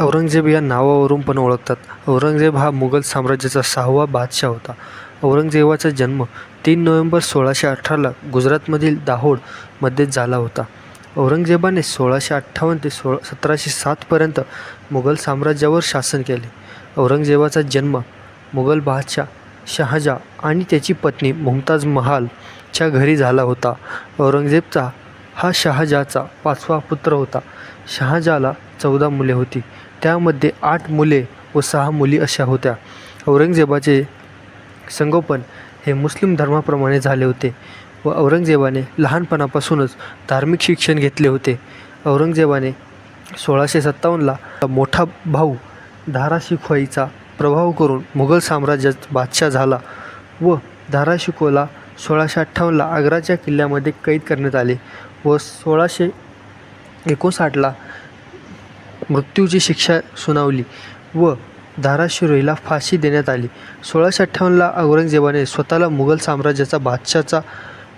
औरंगजेब या नावावरून पण ओळखतात. औरंगजेब हा मुघल साम्राज्याचा सहावा बादशाह होता. औरंगजेबाचा जन्म तीन नोव्हेंबर सोळाशे अठराला गुजरातमधील दाहोडमध्ये झाला होता. औरंगजेबाने सोळाशे अठ्ठावन्न ते सोळा सतराशे सातपर्यंत मुघल साम्राज्यावर शासन केले. औरंगजेबाचा जन्म मुघल बादशाह शहाजा आणि त्याची पत्नी मुमताज महालच्या घरी झाला होता. औरंगजेबचा हा शहाजाचा पाचवा पुत्र होता. शहाजाला चौदा मुले होती. त्यामध्ये आठ मुले व सहा मुली अशा होत्या. औरंगजेबाचे संगोपन हे मुस्लिम धर्माप्रमाणे झाले होते व औरंगजेबाने लहानपणापासूनच धार्मिक शिक्षण घेतले होते. औरंगजेबाने सोळाशे सत्तावन्नला मोठा भाऊ धाराशिखवाईचा प्रभाव करून मुघल साम्राज्यात बादशाह झाला व धाराशिकोला सोळाशे अठ्ठावन्नला आग्राच्या किल्ल्यामध्ये कैद करण्यात आले व सोळाशे एकोणसाठला मृत्यूची शिक्षा सुनावली व धाराशिरोईला फाशी देण्यात आली. सोळाशे अठ्ठावन्नला औरंगजेबाने स्वतःला मुघल साम्राज्याचा बादशाचा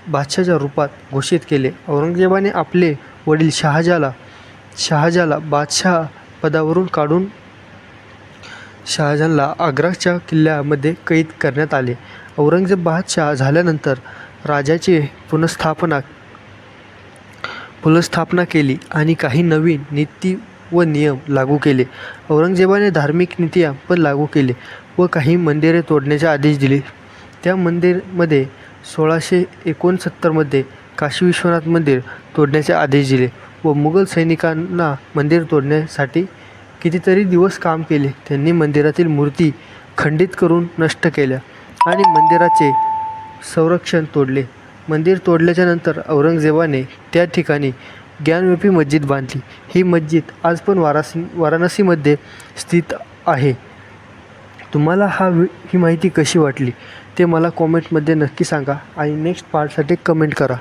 बादशाच्या रूपात घोषित केले. औरंगजेबाने आपले वडील शहाजाला शहाजाला बादशाह पदावरून काढून शहाजहानला आग्राच्या किल्ल्यामध्ये कैद करण्यात आले. औरंगजेब बादशाह झाल्यानंतर राजाची पुनर्स्थापना पुनर्स्थापना केली आणि काही नवीन नीती व नियम लागू केले. औरंगजेबाने धार्मिक नीतिया पण लागू केले व काही मंदिरे तोडण्याचे आदेश दिले. त्या मंदिरमध्ये सोळाशे एकोणसत्तरमध्ये काशी विश्वनाथ मंदिर तोडण्याचे आदेश दिले व मुघल सैनिकांना मंदिर तोडण्यासाठी कितीतरी दिवस काम केले. त्यांनी मंदिरातील मूर्ती खंडित करून नष्ट केल्या आणि मंदिराचे संरक्षण तोडले. मंदिर तोडल्याच्यानंतर औरंगजेबाने त्या ठिकाणी ज्ञानव्यापी मस्जिद बांधली. ही मस्जिद आज पण वारासी वाराणसीमध्ये स्थित आहे. तुम्हाला हा वि ही माहिती कशी वाटली ते मला कॉमेंटमध्ये नक्की सांगा आणि नेक्स्ट पार्टसाठी कमेंट करा.